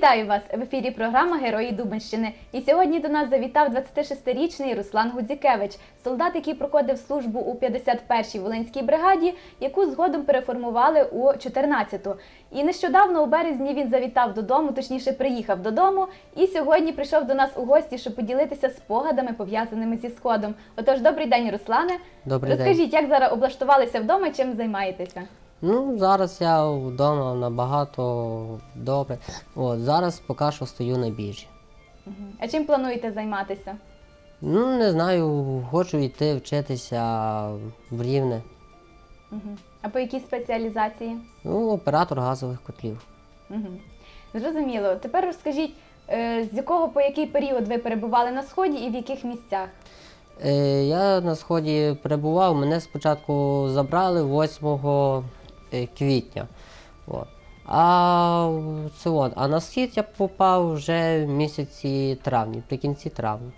Вітаю вас в ефірі програма Герої Дубенщини. І сьогодні до нас завітав 26-річний Руслан Гудзікевич, солдат, який проходив службу у 51-й Волинській бригаді, яку згодом переформували у 14-ту. І нещодавно у березні він завітав додому, точніше приїхав додому, і сьогодні прийшов до нас у гості, щоб поділитися спогадами, пов'язаними зі сходом. Отож, добрий день, Руслане. Добрий день. Розкажіть, як зараз облаштувалися вдома чим займаєтеся? Ну, зараз я вдома набагато добре. От, зараз поки що стою на біржі. Мгм. А чим плануєте займатися? Ну, не знаю, хочу йти вчитися в рівне. Мгм. А по якій спеціалізації? Ну, оператор газових котлів. Мгм. Зрозуміло. Тепер розкажіть, е, з якого по який період ви перебували на сході і в яких місцях? Е, я на сході перебував, мене спочатку забрали 8 е, квітня. От. А, це от, а на схід я попав вже в місяці травні, при кінці травня.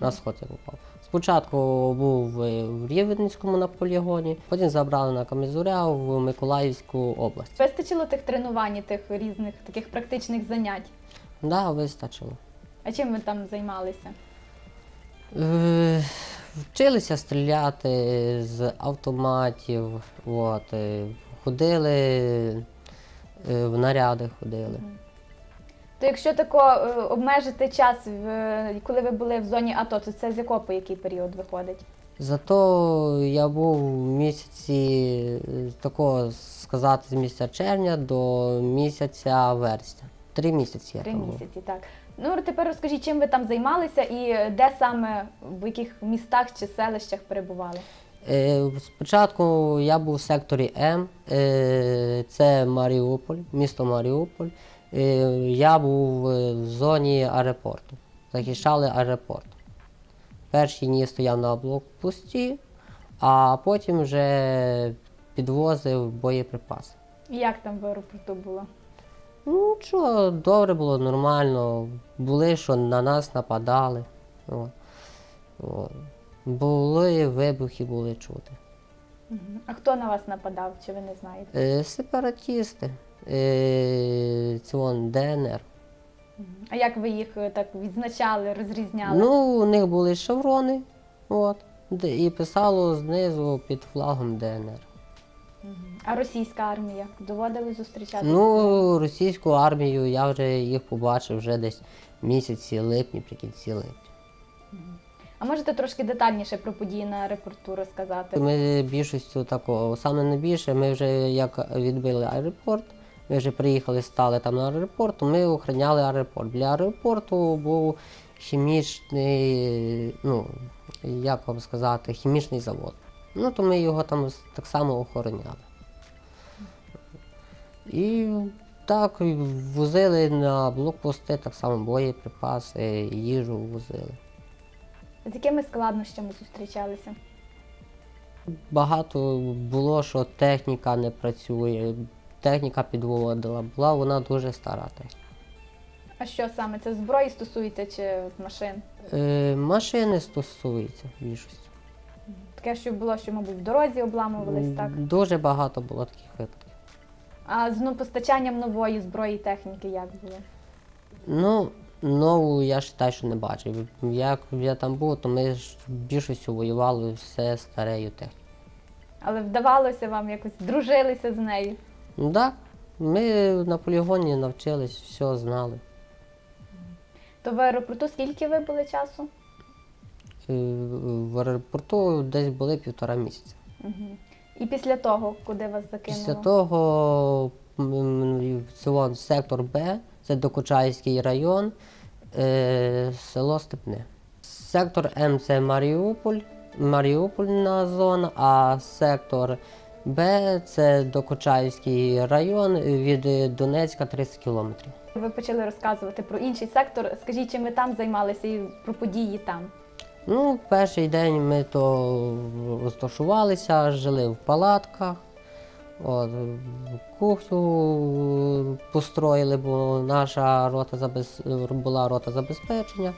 На сход я попав. Спочатку був е, в Рівненському на полігоні, потім забрали на Камізуря в Миколаївську область. Вистачило тих тренувань, і тих різних таких практичних занять. Да, вистачило. А чим ви там займалися? Е, Вчилися стріляти з автоматів, от, е, ходили, е, в наряди ходили. То якщо тако е, обмежити час, в, коли ви були в зоні АТО, то це з якого по який період виходить? Зато я був в місяці, е, такого сказати, з місяця червня до місяця вересня. Три місяці я Три там був. місяці, так. Ну тепер розкажіть, чим ви там займалися і де саме, в яких містах чи селищах перебували? Е, Спочатку я був в секторі М, е, це Маріуполь, місто Маріуполь. Е, Я був в зоні аеропорту. Захищали аеропорт. Перші дні стояв на блокпості, а потім вже підвозив боєприпаси. І як там в аеропорту було? Ну що, добре було, нормально. Були, що на нас нападали. От. От. Були вибухи, були чути. Мгм. А хто на вас нападав, чи ви не знаєте? Е, сепаратісти. Е, це ДНР. Мгм. А як ви їх е, так відзначали, розрізняли? Ну, у них були шеврони, от, де- і писало знизу під флагом ДНР. Мгм. А російська армія доводили зустрічатися? Ну, російську армію я вже їх побачив вже десь місяці липні, при кінці липня. А можете трошки детальніше про події на аеропорту розказати? Ми більшістю такого, саме найбільше, ми вже як відбили аеропорт, ми вже приїхали, стали там на аеропорт, ми охороняли аеропорт. Для аеропорту був хімічний, ну, як вам сказати, хімічний завод. Ну, то ми його там так само охороняли. І так возили на блокпости так само боєприпаси, їжу возили. З якими складнощами зустрічалися? Багато було, що техніка не працює, техніка підводила, була вона дуже стара техніка. А що саме? Це зброї стосується чи машин? Е, машини стосуються більшості. Таке, що було, що, мабуть, в дорозі обламувались, так? Дуже багато було таких випадків. А з ну, постачанням нової зброї і техніки як було? Ну, нову я вважаю, що не бачив. Як я там був, то ми ж більшістю воювали все старею технікою. Але вдавалося вам якось дружилися з нею? Ну так, ми на полігоні навчились, все знали. То в аеропорту скільки ви були часу? Е, В аеропорту десь були півтора місяця. Угу. І після того, куди вас закинуло? Після того це вон сектор Б, це Докучаївський район, е, село Степне. Сектор М це Маріуполь, Маріупольна зона, а сектор Б це Докучаївський район від Донецька 30 кілометрів. Ви почали розказувати про інший сектор. Скажіть, чим ви там займалися і про події там? Ну, перший день ми то розташувалися, жили в палатках. От, кухню построїли, бо наша рота забез... була рота забезпечення.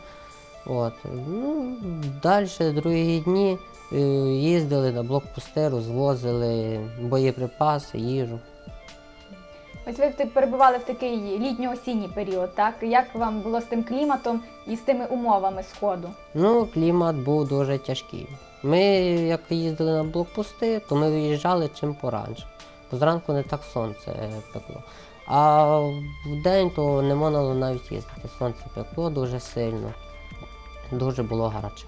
От. Ну, далі, другі дні е, їздили на блокпости, розвозили боєприпаси, їжу. Ось ви перебували в такий літньо-осінній період, так? Як вам було з тим кліматом і з тими умовами сходу? Ну, клімат був дуже тяжкий. Ми, як їздили на блокпости, то ми виїжджали чим поранше. Бо зранку не так сонце пекло. А в день то не можна навіть їздити. Сонце пекло дуже сильно. Дуже було гаряче.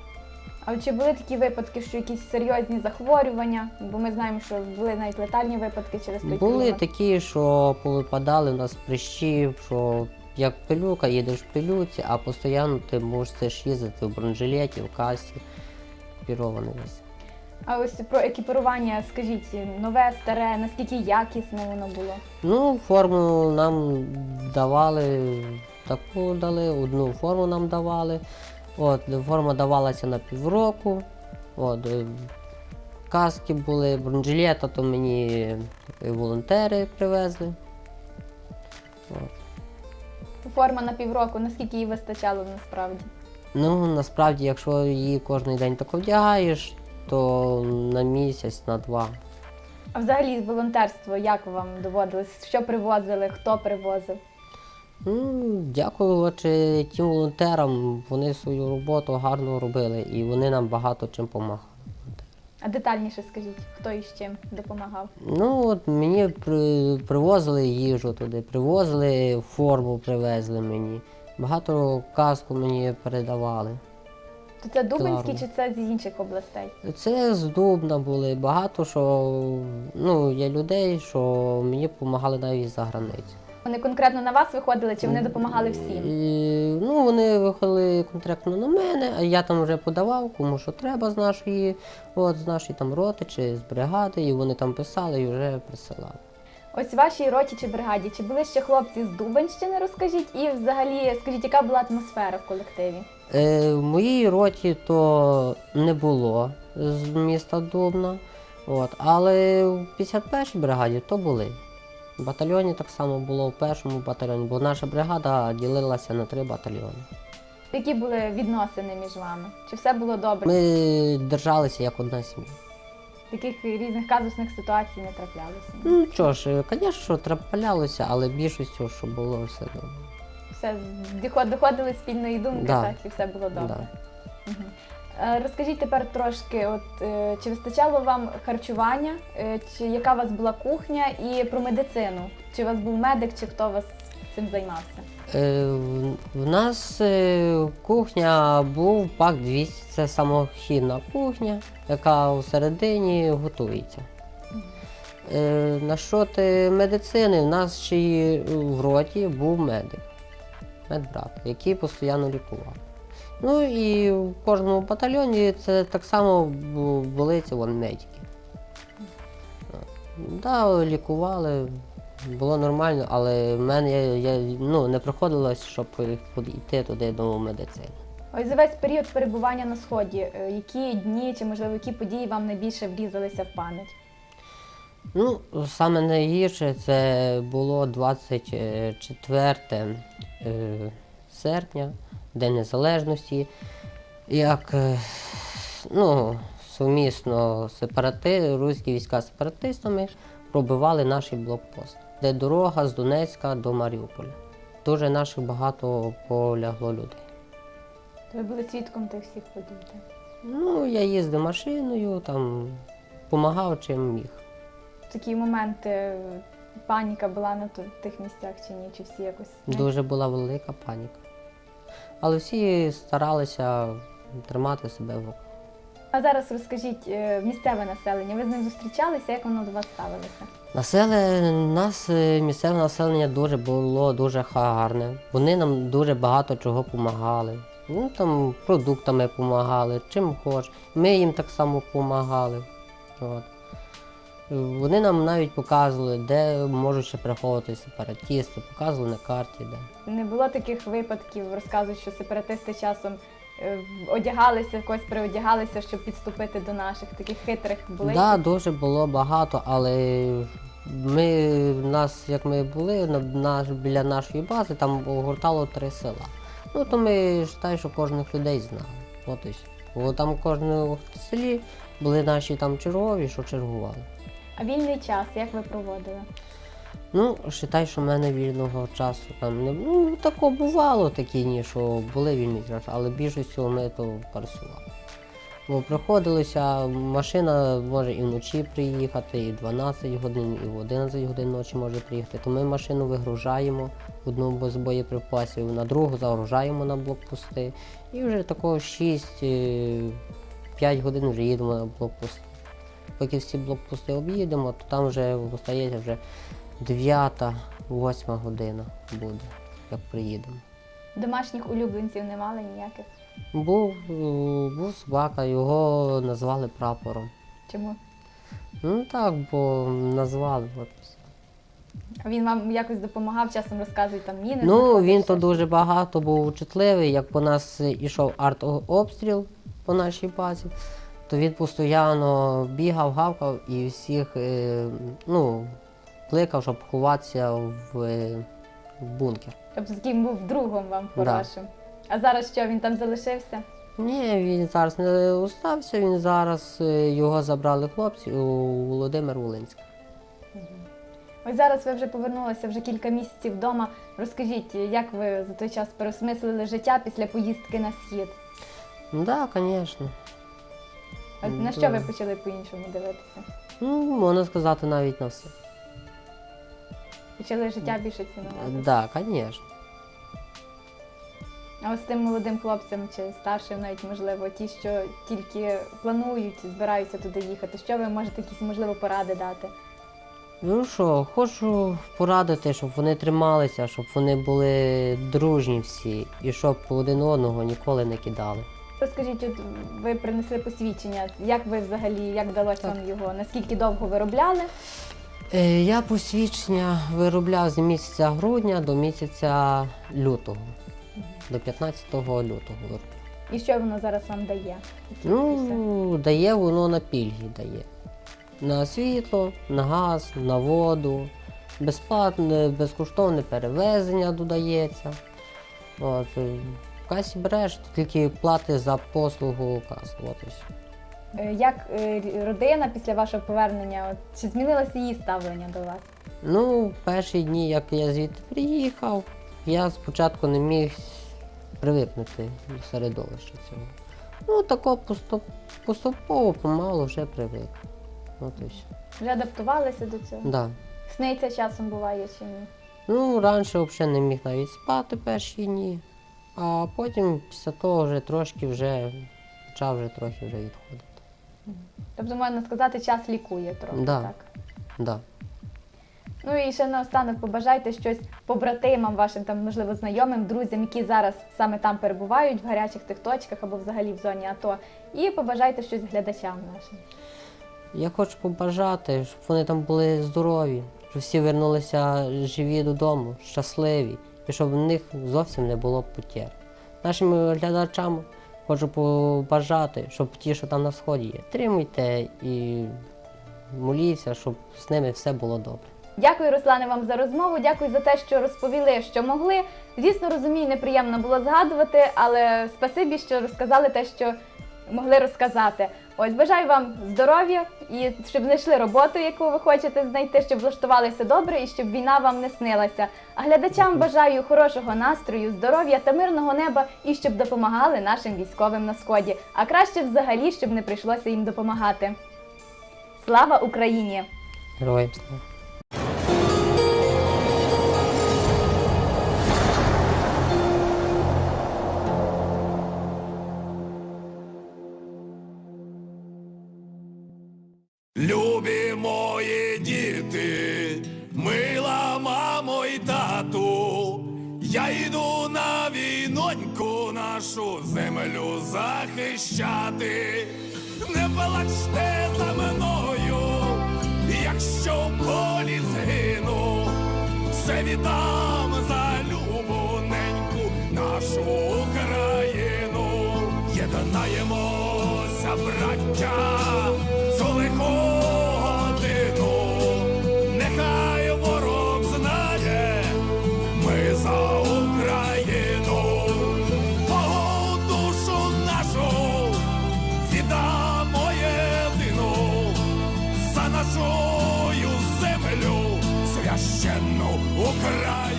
А чи були такі випадки, що якісь серйозні захворювання? Бо ми знаємо, що були навіть летальні випадки через той Були клімат. такі, що повипадали у нас прищі, що як пилюка, їдеш в пилюці, а постійно ти мусиш їздити в бронежилеті, в касі, екіпірований весь. А ось про екіпірування, скажіть, нове, старе, наскільки якісне воно було? Ну, форму нам давали, таку дали, одну форму нам давали. От, форма давалася на півроку. От, е, каски були, бронежилета, то мені е, волонтери привезли. От. Форма на півроку, наскільки її вистачало насправді? Ну, насправді, якщо її кожен день так вдягаєш, то на місяць, на два. А взагалі волонтерство, як вам доводилось? Що привозили, хто привозив? Ну, дякуючи тим волонтерам, вони свою роботу гарно робили і вони нам багато чим допомагали. А детальніше скажіть, хто і з чим допомагав? Ну, от мені при, привозили їжу туди, привозили форму, привезли мені. Багато каску мені передавали. То це Дубинський чи це з інших областей? Це з Дубна були. Багато що ну, є людей, що мені допомагали навіть за границю. Вони конкретно на вас виходили, чи вони допомагали всім? І, ну, вони виходили конкретно на мене, а я там вже подавав, кому що треба з нашої, от, з нашої там роти чи з бригади, і вони там писали і вже присилали. Ось вашій роті чи бригаді, чи були ще хлопці з Дубенщини, розкажіть, і взагалі скажіть, яка була атмосфера в колективі? Е, в моїй роті то не було з міста Дубна, от, але в 51-й бригаді то були. В батальйоні так само було в першому батальйоні, бо наша бригада ділилася на три батальйони. Які були відносини між вами? Чи все було добре? Ми держалися як одна сім'я. Таких різних казусних ситуацій не траплялося. Ну що ж, звісно, що траплялося, але більшістю, що було все добре. Все доходили спільної думки, Да. так, і все було добре. Да. Е, Розкажіть тепер трошки, от е, чи вистачало вам харчування, е, чи яка у вас була кухня, і про медицину? Чи у вас був медик, чи хто вас цим займався? Е, в- нас е, кухня був пак 200, це самохідна кухня, яка всередині готується. Е, насчет е, медицини, в нас ще й в роті був медик, медбрат, який постійно лікував. Ну і в кожному батальйоні це так само були ці вон медики. Да, лікували, було нормально, але в мене я, я, ну, не приходилось, щоб йти туди до медицини. Ось за весь період перебування на сході, е, які дні чи можливо які події вам найбільше врізалися в пам'ять? Ну, саме найгірше це було 24 е, серпня, День Незалежності. Як е, ну, сумісно сепарати, руські війська з сепаратистами пробивали наш блокпост, де дорога з Донецька до Маріуполя. Дуже наших багато полягло людей. То ви були свідком тих всіх подій. Ну, я їздив машиною, там допомагав чим міг. В такі моменти паніка була на тих місцях чи ні, чи всі якось? Дуже була велика паніка. Але всі старалися тримати себе в руках. А зараз розкажіть е, місцеве населення. Ви з ним зустрічалися? Як воно до вас ставилося? Населення, нас е, місцеве населення дуже було дуже гарне. Вони нам дуже багато чого допомагали. Ну там продуктами допомагали, чим хоч. Ми їм так само допомагали. От. Вони нам навіть показували, де можуть ще приховувати сепаратісти, показували на карті, де. Не було таких випадків, розказують, що сепаратисти часом е, одягалися, когось приодягалися, щоб підступити до наших таких хитрих були. Так, да, дуже було багато, але ми в нас, як ми були на, наш, біля нашої бази, там огортало три села. Ну то ми вважаю, що кожних людей знали. От все. Бо там в кожному селі були наші там чергові, що чергували. А вільний час як ви проводили? Ну, вважай, що в мене вільного часу там не ну, тако бувало такі дні, що були вільні часи, але більшістю ми то працювали. Бо приходилося, машина може і вночі приїхати, і 12 годин, і в 11 годин ночі може приїхати. То ми машину вигружаємо одну з боєприпасів, на другу загружаємо на блокпости. І вже такого 6-5 годин вже їдемо на блокпости. Поки всі блокпости об'їдемо, то там вже остається вже 9-8 година буде, як приїдемо. Домашніх улюбленців не мали ніяких. Був, е, був собака, його назвали прапором. Чому? Ну так, бо назвали. От. А він вам якось допомагав, часом розказують там міни. Ну, він то дуже багато був чутливий, як по нас ішов артобстріл по нашій базі, то він постійно бігав, гавкав і всіх е, ну, кликав, щоб ховатися в, е, в бункер. Тобто таким був другом вам Да. хорошим. А зараз що, він там залишився? Ні, він зараз не устався, він зараз е, його забрали хлопці у Володимир Волинський. Ось зараз ви вже повернулися вже кілька місяців вдома. Розкажіть, як ви за той час переосмислили життя після поїздки на схід? Так, звісно. Ну, на що ви почали по-іншому дивитися? Ну, можна сказати, навіть на все. Почали життя більше цінувати? Так, звісно. А ось з тим молодим хлопцям чи старшим, навіть можливо, ті, що тільки планують, збираються туди їхати. Що ви можете якісь можливо поради дати? Ну що, хочу порадити, щоб вони трималися, щоб вони були дружні всі і щоб один одного ніколи не кидали. Розкажіть, от ви принесли посвідчення. Як ви взагалі, як вдалося вам його? Наскільки довго виробляли? Е, я посвідчення виробляв з місяця грудня до місяця лютого, до 15 лютого. І що воно зараз вам дає? Ну, дає воно на пільги дає. На світло, на газ, на воду, безплатне, безкоштовне перевезення додається. От, е, в касі береш, тільки плати за послугу каси. От і все. Е, Як е, родина після вашого повернення, от, чи змінилося її ставлення до вас? Ну, в перші дні, як я звідти приїхав, я спочатку не міг привикнути до середовища цього. Ну, тако поступ, поступово, помалу вже привик. От і все. Вже адаптувалися до цього? Да. Сниться часом буває чи ні? Ну, раніше взагалі не міг навіть спати перші дні, а потім після того вже трошки вже почав вже трохи вже відходити. Тобто, можна сказати, час лікує трохи, Да. так? Да. Ну і ще наостанок побажайте щось побратимам, вашим там, можливо, знайомим, друзям, які зараз саме там перебувають в гарячих тих точках або взагалі в зоні АТО. І побажайте щось глядачам нашим. Я хочу побажати, щоб вони там були здорові, щоб всі вернулися живі додому, щасливі, щоб в них зовсім не було потєр. Нашим глядачам хочу побажати, щоб ті, що там на сході є, тримуйте і моліться, щоб з ними все було добре. Дякую, Руслане, вам за розмову. Дякую за те, що розповіли, що могли. Звісно, розумію, неприємно було згадувати, але спасибі, що розказали те, що могли розказати. Ось бажаю вам здоров'я і щоб знайшли роботу, яку ви хочете знайти, щоб влаштувалися добре і щоб війна вам не снилася. А глядачам бажаю хорошого настрою, здоров'я та мирного неба і щоб допомагали нашим військовим на сході. А краще взагалі, щоб не прийшлося їм допомагати. Слава Україні! Героям слава! Нашу землю захищати. Не плачте за мною, якщо в полі згину, все віддам за любоненьку нашу Україну. Єднаємося, браття, alive.